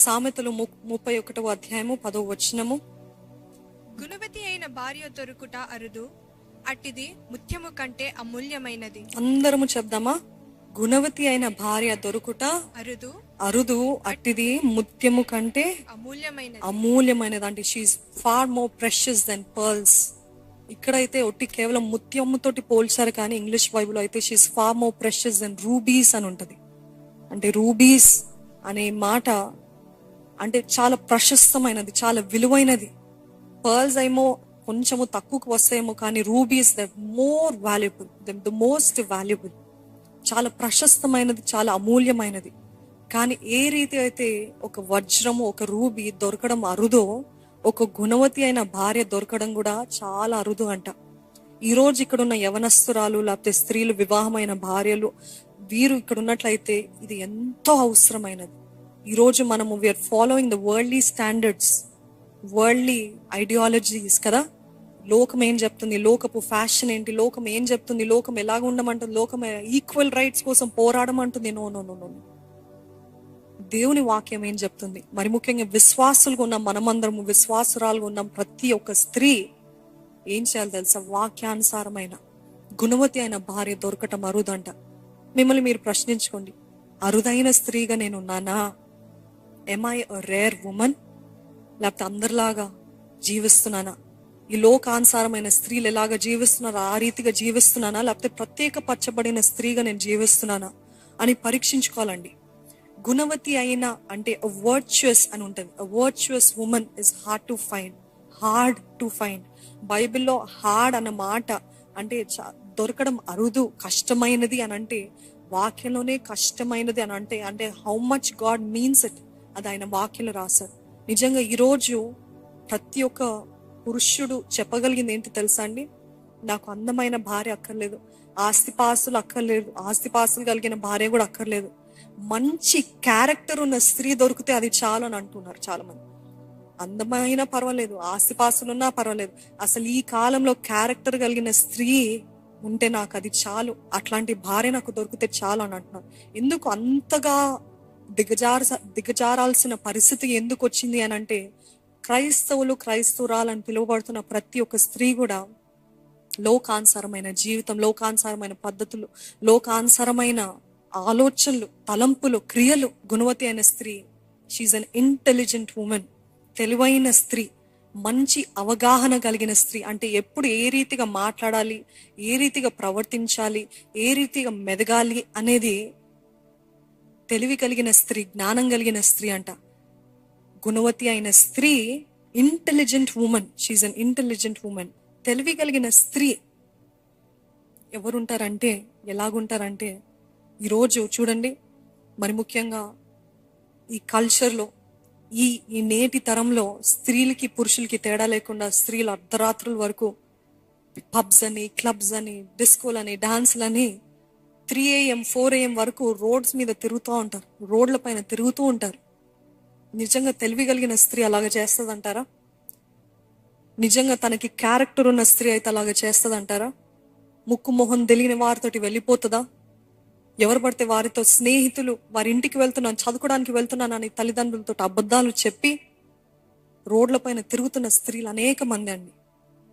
సామెతలు ముప్పై ఒకటవ అధ్యాయము పదవ వచనము. గుణవతి అయిన భార్య దొరుకుట అరుదు అట్టిది ముత్యము కంటే అమూల్యమైనది. అందరము చెప్దామా? గుణవతి అయిన భార్య దొరుకుట అరుదు అరుదు అట్టిది ముత్యము కంటే అమూల్యమైనది. అమూల్యమైనది. అంటే she far more precious than pearls ఇక్కడైతే ఒట్టి కేవలం ముత్యముతోటి పోల్చారు కానీ ఇంగ్లీష్ బైబుల్ అయితే she far more precious than rubies అని ఉంటది. అంటే రూబీస్ అనే మాట అంటే చాలా ప్రశస్తమైనది చాలా విలువైనది. పర్ల్స్ ఏమో కొంచెము తక్కువకు వస్తాయేమో కానీ rubies the more valuable the most valuable. చాలా ప్రశస్తమైనది చాలా అమూల్యమైనది. కానీ ఏ రీతి అయితే ఒక వజ్రము ఒక రూబీ దొరకడం అరుదో ఒక గుణవతి అయిన భార్య దొరకడం కూడా చాలా అరుదు అంట. ఈ రోజు యవనస్తురాలు లేకపోతే స్త్రీలు వివాహమైన భార్యలు వీరు ఇక్కడ ఉన్నట్లయితే ఇది ఎంతో అవసరమైనది. ఈరోజు మనము we are following the worldly standards worldly ideologies కదా? లోకం ఏం చెప్తుంది? లోకపు ఫ్యాషన్ ఏంటి? లోకం ఏం చెప్తుంది? లోకం ఎలాగ ఉండమంటుంది? లోకం ఈక్వల్ రైట్స్ కోసం పోరాడమంటుంది? నో నో నో నో దేవుని వాక్యం ఏం చెప్తుంది? మరి ముఖ్యంగా విశ్వాసులుగా ఉన్న మనమందరము విశ్వాసురాలుగా ఉన్న ప్రతి ఒక్క స్త్రీ ఏం చేయాలి తెలుసా? వాక్యానుసారమైన గుణవతి అయిన భార్య దొరకటం అరుదంట. మిమ్మల్ని మీరు ప్రశ్నించుకోండి. అరుదైన స్త్రీగా నేను ఎమ్ ఐ రేర్ ఉమెన్ లేకపోతే అందరిలాగా జీవిస్తున్నానా? ఈ లోకానుసారమైన స్త్రీలు ఎలాగా జీవిస్తున్నారో? ఆ రీతిగా జీవిస్తున్నానా? లేకపోతే ప్రత్యేక పచ్చబడిన స్త్రీగా నేను జీవిస్తున్నానా? అని పరీక్షించుకోవాలండి. గుణవతి అయిన అంటే వర్చువస్ అని ఉంటుంది. Virtuous woman is hard to find hard to find బైబిల్లో హార్డ్ అన్న మాట అంటే దొరకడం అరుదు కష్టమైనది అని అంటే వాక్యంలోనే కష్టమైనది అని అంటే అంటే how much God means it అది ఆయన వాక్యలు రాశారు. నిజంగా ఈరోజు ప్రతి ఒక్క పురుషుడు చెప్పగలిగింది ఏంటి తెలుసా అండి? నాకు అందమైన భార్య అక్కర్లేదు. ఆస్తిపాస్తులు అక్కర్లేదు. ఆస్తిపాస్తులు కలిగిన భార్య కూడా అక్కర్లేదు. మంచి క్యారెక్టర్ ఉన్న స్త్రీ దొరికితే అది చాలు అని అంటున్నారు చాలా మంది అందమైన పర్వాలేదు. ఆస్తిపాస్తులు ఉన్నా పర్వాలేదు. అసలు ఈ కాలంలో క్యారెక్టర్ కలిగిన స్త్రీ ఉంటే నాకు అది చాలు. అట్లాంటి భార్య నాకు దొరికితే చాలు అని అంటున్నారు. ఎందుకు అంతగా దిగజార దిగజారాల్సిన పరిస్థితి ఎందుకు వచ్చింది అని అంటే క్రైస్తవులు క్రైస్తవురాలని పిలువబడుతున్న ప్రతి ఒక్క స్త్రీ కూడా లోకానుసారమైన జీవితం లోకానుసారమైన పద్ధతులు లోకానుసారమైన ఆలోచనలు తలంపులు క్రియలు గుణవతి అయిన స్త్రీ షీఈ్ అన్ ఇంటెలిజెంట్ ఉమెన్ తెలివైన స్త్రీ మంచి అవగాహన కలిగిన స్త్రీ అంటే ఎప్పుడు ఏ రీతిగా మాట్లాడాలి ఏ రీతిగా ప్రవర్తించాలి ఏ రీతిగా మెదగాలి అనేది తెలివి కలిగిన స్త్రీ జ్ఞానం కలిగిన స్త్రీ అంట. గుణవతి అయిన స్త్రీ intelligent woman she's an intelligent woman తెలివి కలిగిన స్త్రీ ఎవరుంటారంటే ఎలాగుంటారంటే ఈరోజు చూడండి మరి ముఖ్యంగా ఈ కల్చర్లో ఈ ఈ నేటి తరంలో స్త్రీలకి పురుషులకి తేడా లేకుండా స్త్రీలు అర్ధరాత్రుల వరకు పబ్స్ అని క్లబ్స్ అని డిస్కోలని డాన్స్లని త్రీ ఏఎం ఫోర్ ఏఎం వరకు రోడ్స్ మీద తిరుగుతూ ఉంటారు. రోడ్ల పైన తిరుగుతూ ఉంటారు. నిజంగా తెలివి కలిగిన స్త్రీ అలాగ చేస్తుందంటారా? నిజంగా తనకి క్యారెక్టర్ ఉన్న స్త్రీ అయితే అలాగ చేస్తుందంటారా? ముక్కు మొహం తెలియని వారితోటి వెళ్ళిపోతుందా? ఎవరు పడితే వారితో స్నేహితులు వారి ఇంటికి వెళ్తున్నాను చదువుకోవడానికి వెళ్తున్నానని తల్లిదండ్రులతో అబద్ధాలు చెప్పి రోడ్లపైన తిరుగుతున్న స్త్రీలు అనేక మంది అండి.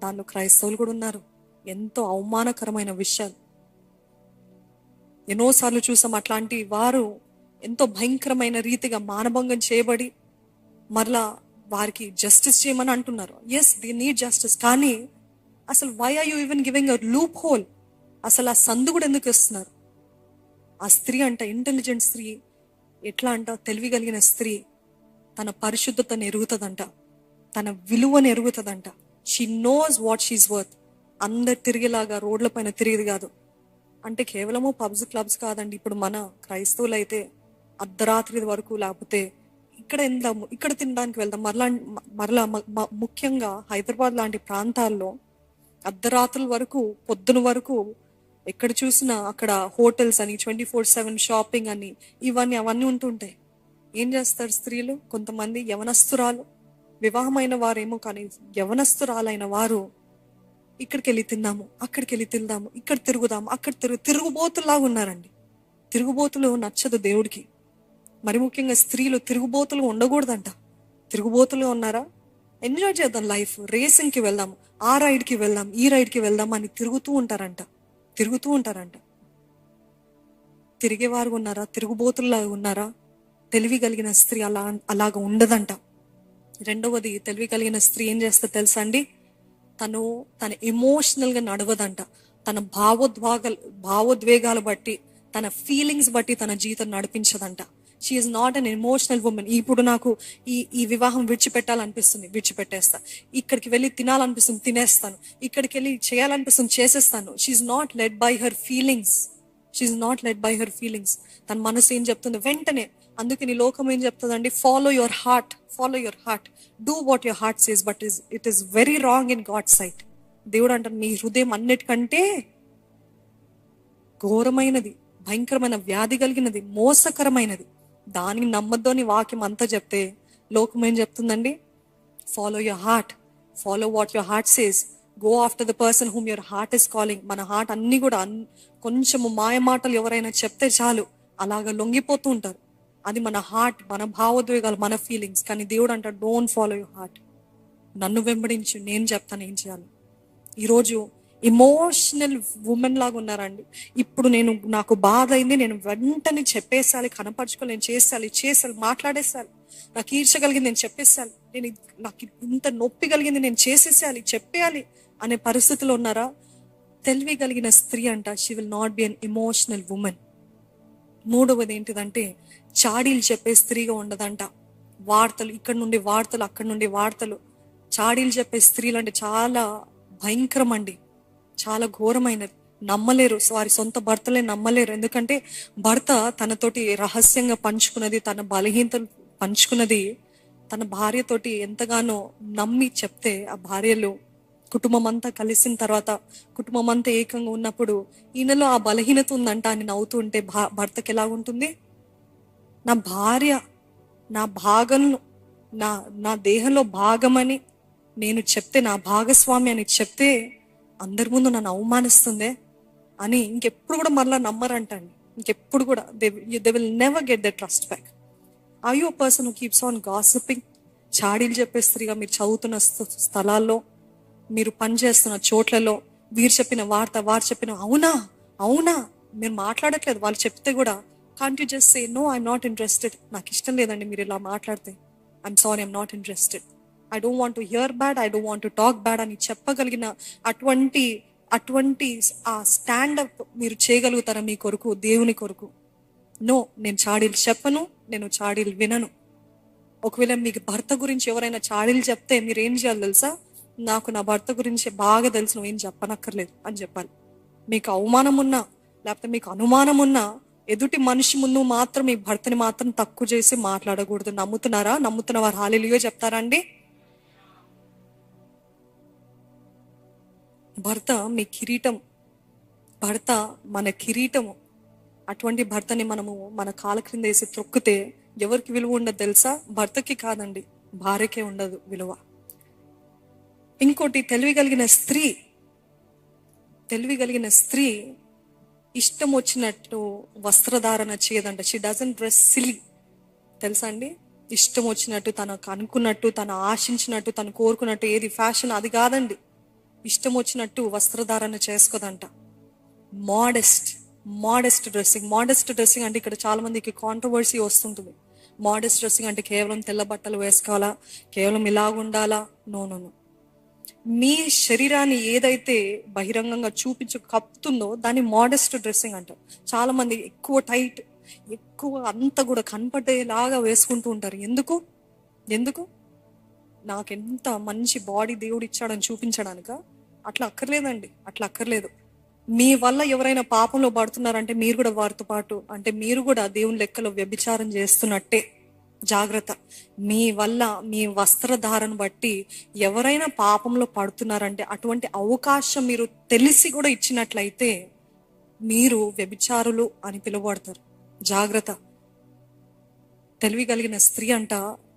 దానిలో క్రైస్తవులు కూడా ఉన్నారు. ఎంతో అవమానకరమైన విషయాలు. ఎన్నోసార్లు చూసాం అట్లాంటి వారు ఎంతో భయంకరమైన రీతిగా మానభంగం చేయబడి మరలా వారికి జస్టిస్ చేయమని అంటున్నారు. ఎస్ ది నీడ్ జస్టిస్ కానీ అసలు why are you even giving a loophole అసలు ఆ సందు కూడా ఎందుకు ఇస్తున్నారు? ఆ స్త్రీ అంట ఇంటెలిజెంట్ స్త్రీ ఎట్లా అంట తెలివి కలిగిన స్త్రీ తన పరిశుద్ధతను ఎరుగుతుందంట తన విలువను ఎరుగుతుందంట. She knows what she's worth అందరు తిరిగేలాగా రోడ్ల పైన తిరిగేది కాదు. అంటే కేవలము పబ్స్ క్లబ్స్ కాదండి. ఇప్పుడు మన క్రైస్తవులు అయితే అర్ధరాత్రి వరకు లేకపోతే ఇక్కడ వెళ్దాము ఇక్కడ తినడానికి వెళ్దాం. మరలా మరలా ముఖ్యంగా హైదరాబాద్ లాంటి ప్రాంతాల్లో అర్ధరాత్రుల వరకు పొద్దున వరకు ఎక్కడ చూసినా అక్కడ హోటల్స్ అని ట్వంటీ ఫోర్ సెవెన్ షాపింగ్ అని ఇవన్నీ అవన్నీ ఉంటుంటాయి. ఏం చేస్తారు స్త్రీలు? కొంతమంది యవనస్తురాలు. వివాహమైన వారేమో కానీ యవనస్తురాలైన వారు ఇక్కడికి వెళ్ళి తిందాము అక్కడికి వెళ్ళి తిందాము ఇక్కడ తిరుగుదాము అక్కడ తిరుగు తిరుగుబోతులాగా ఉన్నారండి. తిరుగుబోతులు నచ్చదు దేవుడికి. మరి ముఖ్యంగా స్త్రీలు తిరుగుబోతులు ఉండకూడదంట. తిరుగుబోతులు ఉన్నారా? ఎంజాయ్ చేద్దాం లైఫ్. రేసింగ్కి వెళ్దాం ఆ రైడ్కి వెళ్దాం ఈ రైడ్కి వెళ్దాం అని తిరుగుతూ ఉంటారంట. తిరుగుతూ ఉంటారంట. తిరిగేవారు ఉన్నారా? తిరుగుబోతుల్లాగా ఉన్నారా? తెలివి కలిగిన స్త్రీ అలా అలాగ ఉండదంట. రెండవది తెలివి కలిగిన స్త్రీ ఏం చేస్తా తెలుసా అండి? తను తన ఎమోషనల్గా నడవదంట. తన భావోద్వాగాలు భావోద్వేగాలు బట్టి తన ఫీలింగ్స్ బట్టి తన జీవితం నడిపించదంట. She's not an emotional woman ఇప్పుడు నాకు ఈ ఈ వివాహం విడిచిపెట్టాలనిపిస్తుంది విడిచిపెట్టేస్తా. ఇక్కడికి వెళ్ళి తినాలనిపిస్తుంది తినేస్తాను. ఇక్కడికి వెళ్ళి చేయాలనిపిస్తుంది చేసేస్తాను. She's not led by her feelings she's not led by her feelings తన మనసు ఏం చెప్తుంది వెంటనే అందుకే నీ లోకం ఏం చెప్తుందండి? Follow your heart follow your heart do what your heart says but is it is very wrong in God sight దేవుడు అంటారు నీ హృదయం అన్నిటికంటే ఘోరమైనది భయంకరమైన వ్యాధి కలిగినది మోసకరమైనది. దాన్ని నమ్మద్దు అని వాక్యం అంతా చెప్తే లోకం ఏం చెప్తుందండి? Follow your heart follow what your heart says go after the person whom your heart is calling మన హార్ట్ అన్ని కూడా కొంచెము మాయ మాటలు ఎవరైనా చెప్తే చాలు. అలాగ లొంగిపోతూ ఉంటారు. అది మన హార్ట్ మన భావోద్వేగాలు మన ఫీలింగ్స్ కానీ దేవుడు అంటాడు డోంట్ ఫాలో యువర్ హార్ట్ నన్ను వెంబడించు నేను చెప్తాను ఏం చేయాలి? ఈరోజు ఇమోషనల్ ఉమెన్ లాగా ఉన్నారండి. ఇప్పుడు నేను నాకు బాధ అయింది నేను వెంటనే చెప్పేసాలి కనపరచుకోవాలి నేను చేసాలి చేసాలి మాట్లాడేసాలి నాకు ఈర్చగలిగింది నేను చెప్పేసాలి నేను నాకు ఇంత నొప్పి కలిగింది నేను చేసేసేయాలి చెప్పేయాలి అనే పరిస్థితిలో ఉన్నారా? తెలివి కలిగిన స్త్రీ అంట she will not be an emotional woman మూడవది ఏంటిదంటే చాడీలు చెప్పే స్త్రీగా ఉండదంట. వార్తలు ఇక్కడ నుండి వార్తలు అక్కడ నుండి వార్తలు. చాడీలు చెప్పే స్త్రీలు అంటే చాలా భయంకరం అండి చాలా ఘోరమైనది. నమ్మలేరు. వారి సొంత భర్తలే నమ్మలేరు. ఎందుకంటే భర్త తనతోటి రహస్యంగా పంచుకున్నది తన బలహీనతలు పంచుకున్నది తన భార్యతోటి ఎంతగానో నమ్మి చెప్తే ఆ భార్యలు కుటుంబం అంతా కలిసిన తర్వాత కుటుంబం అంతా ఏకంగా ఉన్నప్పుడు ఈయనలో ఆ బలహీనత ఉందంట అని నవ్వుతూ ఉంటే భా- భర్తకి ఎలా ఉంటుంది? నా భార్య నా భాగంలో నా నా దేహంలో భాగమని నేను చెప్తే నా భాగస్వామి అని చెప్తే అందరి ముందు నన్ను అవమానిస్తుందే అని ఇంకెప్పుడు కూడా మరలా నమ్మరంటండి. ఇంకెప్పుడు కూడా they they will never get the trust back. I you person keeps on gossiping చాడీలు చెప్పే స్త్రీగా మీరు చదువుతున్న స్థ- స్థలాల్లో మీరు పనిచేస్తున్న చోట్లలో వీరు చెప్పిన వార్త వారు చెప్పిన అవునా? అవునా? మీరు మాట్లాడట్లేదు. వాళ్ళు చెప్తే కూడా can't you just say no I'm not interested నాకు ఇష్టం లేదండి మీరు ఇలా మాట్లాడితే. I'm sorry I'm not interested I don't want to hear bad I don't want to talk bad అని చెప్పగలిగిన అటువంటి అటువంటి ఆ స్టాండప్ మీరు చేయగలుగుతారా మీ కొరకు దేవుని కొరకు? నో నేను చాడీలు చెప్పను నేను చాడీలు వినను. ఒకవేళ మీకు భర్త గురించి ఎవరైనా చాడీలు చెప్తే మీరు ఏం చేయాలి తెలుసా? నాకు నా భర్త గురించి బాగా తెలుసు నువ్వేం చెప్పనక్కర్లేదు అని చెప్పాలి. మీకు అవమానం ఉన్నా లేకపోతే మీకు అనుమానం ఉన్నా ఎదుటి మనిషి ముందు మాత్రం మీ భర్తని మాత్రం తక్కువ చేసి మాట్లాడకూడదు. నమ్ముతున్నారా? నమ్ముతున్న వారు హాలిలియో చెప్తారా అండి? భర్త మీ కిరీటం భర్త మన కిరీటము. అటువంటి భర్తని మనము మన కాల క్రింద వేసి త్రొక్కితే ఎవరికి విలువ ఉండదు తెలుసా? భర్తకి కాదండి భార్యకే ఉండదు విలువ. ఇంకోటి తెలివి కలిగిన స్త్రీ తెలివి కలిగిన స్త్రీ ఇష్టం వచ్చినట్టు వస్త్రధారణ చేయదంట. షీ డజన్ డ్రెస్ సిలి తెలుసా అండి? ఇష్టం వచ్చినట్టు తనకు అనుకున్నట్టు తను ఆశించినట్టు తను కోరుకున్నట్టు ఏది ఫ్యాషన్ అది కాదండి. ఇష్టం వచ్చినట్టు వస్త్రధారణ చేసుకోదంట. Modest modest dressing modest dressing అంటే ఇక్కడ చాలా మందికి కాంట్రవర్సీ వస్తుంటుంది. మోడెస్ట్ డ్రెస్సింగ్ అంటే కేవలం తెల్ల బట్టలు వేసుకోవాలా? కేవలం ఇలాగుండాలా? నో నో నో మీ శరీరాన్ని ఏదైతే బహిరంగంగా చూపించు కప్పుతుందో దాన్ని మోడెస్ట్ డ్రెస్సింగ్ అంటారు. చాలా మంది ఎక్కువ టైట్ ఎక్కువ అంత కూడా కనపడేలాగా వేసుకుంటూ ఉంటారు. ఎందుకు? ఎందుకు? నాకెంత మంచి బాడీ దేవుడు ఇచ్చాడని చూపించడానిక? అట్లా అక్కర్లేదండి. అట్లా అక్కర్లేదు. మీ వల్ల ఎవరైనా పాపంలో పడుతున్నారంటే మీరు కూడా వారితో పాటు అంటే మీరు కూడా దేవుని లెక్కలో వ్యభిచారం చేస్తున్నట్టే. జాగ్రత్త. మీ వల్ల మీ వస్త్రధారను బట్టి ఎవరైనా పాపంలో పడుతున్నారంటే అటువంటి అవకాశం మీరు తెలిసి కూడా ఇచ్చినట్లయితే మీరు వ్యభిచారులు అని పిలువబడతారు. జాగ్రత్త. తెలివి కలిగిన స్త్రీ అంట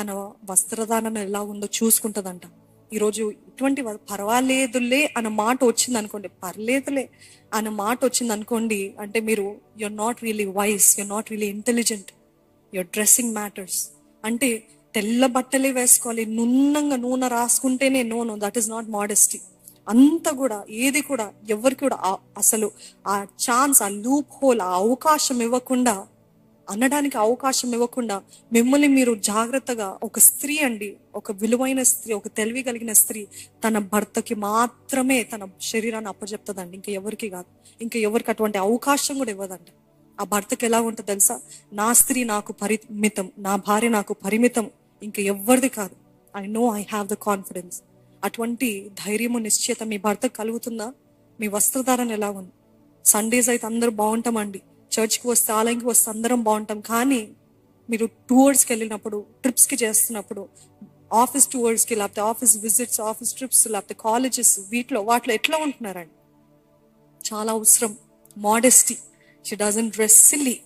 తన వస్త్రధారణ ఎలా ఉందో చూసుకుంటుందంట. ఈరోజు ఇటువంటి పర్వాలేదులే అన్న మాట వచ్చింది అనుకోండి పర్లేదులే అన్న మాట వచ్చింది అనుకోండి అంటే మీరు you're not really wise you're not really intelligent your dressing matters అంటే తెల్ల బట్టలే వేసుకోవాలి. నున్నంగా నూనె రాసుకుంటేనే నూనె దట్ ఈస్ నాట్ మోడెస్టీ అంత కూడా ఏది కూడా ఎవరికి కూడా అసలు ఆ ఛాన్స్ ఆ లూప్ హోల్ ఆ అవకాశం ఇవ్వకుండా అనడానికి అవకాశం ఇవ్వకుండా మిమ్మల్ని మీరు జాగ్రత్తగా ఒక స్త్రీ అండి ఒక విలువైన స్త్రీ ఒక తెలివి కలిగిన స్త్రీ తన భర్తకి మాత్రమే తన శరీరాన్ని అప్పజెప్తుందండి. ఇంకా ఎవరికి కాదు. ఇంకా ఎవరికి అటువంటి అవకాశం కూడా ఇవ్వదండి. ఆ భర్తకి ఎలా ఉంటుంది తెలుసా? నా స్త్రీ నాకు పరిమితం నా భార్య నాకు పరిమితం ఇంకా ఎవరిది కాదు. I know I have the confidence అటువంటి ధైర్యము నిశ్చయత మీ భర్తకు కలుగుతుందా? మీ వస్త్రధారణ ఎలా ఉంది? సండేస్ అయితే అందరూ బాగుంటామండి. చర్చ్కి వస్తే ఆలయంకి వస్తే అందరం బాగుంటాం. కానీ మీరు టూర్స్కి వెళ్ళినప్పుడు ట్రిప్స్కి చేస్తున్నప్పుడు ఆఫీస్ టూర్స్కి లేకపోతే ఆఫీస్ విజిట్స్ ఆఫీస్ ట్రిప్స్ లేకపోతే కాలేజెస్ వీటిలో వాటిలో ఎట్లా ఉంటున్నారండి? చాలా అవసరం. Modesty she doesn't dress silly